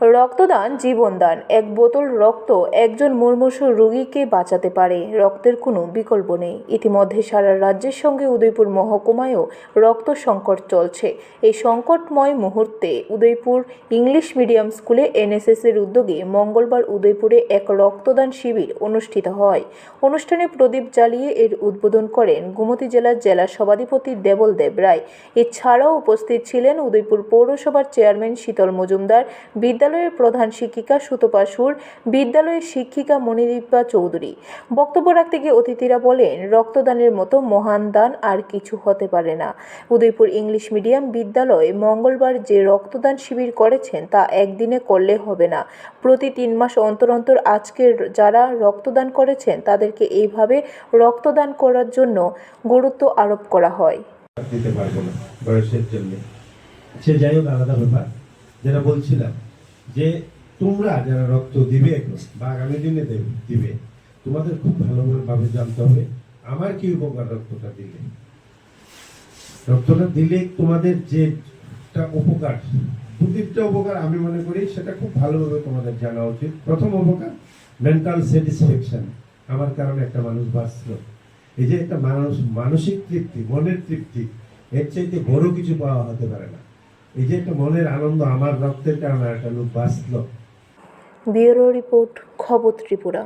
রক্তদান জীবনদান। এক বোতল রক্ত একজন মুমূর্ষু রোগীকে বাঁচাতে পারে। রক্তের কোনো বিকল্প নেই। ইতিমধ্যে সারা রাজ্যের সঙ্গে উদয়পুর মহকুমায়ও রক্ত সংকট চলছে। এই সংকটময় মুহূর্তে উদয়পুর ইংলিশ মিডিয়াম স্কুলে এনএসএস এর উদ্যোগে মঙ্গলবার উদয়পুরে এক রক্তদান শিবির অনুষ্ঠিত হয়। অনুষ্ঠানে প্রদীপ জ্বালিয়ে এর উদ্বোধন করেন গোমতী জেলার জেলা সভাধিপতি দেবল দেব রায়। এছাড়াও উপস্থিত ছিলেন উদয়পুর পৌরসভার চেয়ারম্যান শীতল মজুমদার বিদ্যালয়ের প্রধান শিক্ষিকা সুতপা সুর, বিদ্যালয়ের শিক্ষিকা মণিদীপা চৌধুরী। বক্তব্য রাখতে গিয়ে অতিথিরা বলেন, রক্তদানের মতো মহান দান আর কিছু হতে পারে না। উদয়পুর ইংলিশ মিডিয়াম বিদ্যালয়ে মঙ্গলবার যে রক্তদান শিবির করেছেন তা একদিনে করলে হবে না। প্রতি তিন মাস অন্তর অন্তর আজকের যারা রক্তদান করেছেন, তাদেরকে এইভাবে রক্তদান করার জন্য গুরুত্ব আরোপ করা হয়। দিতে পারব না বয়সের জন্য। সে যাই হোক আলাদা ব্যাপার। যেটা বলছিলাম যে তোমরা যারা রক্ত দিবে বা আগামী দিনে দেবে তোমাদের খুব ভালোভাবে জানতে হবে আমার কি উপকার রক্তটা দিলে। রক্তটা দিলে তোমাদের যে উপকার তিনটা উপকার আমি মনে করি সেটা খুব ভালোভাবে তোমাদের জানা উচিত। প্রথম উপকার মেন্টাল স্যাটিসফ্যাকশন আমার কারণে একটা মানুষ বাঁচলো। এই যে একটা মানুষ, মানসিক তৃপ্তি, মনের তৃপ্তি, এর চাইতে বড় কিছু পাওয়া হতে পারে না। এই যে একটা মনের আনন্দ আমার রক্তের কারণে একটা লোক বাঁচলো। ব্যুরো রিপোর্ট খবর ত্রিপুরা।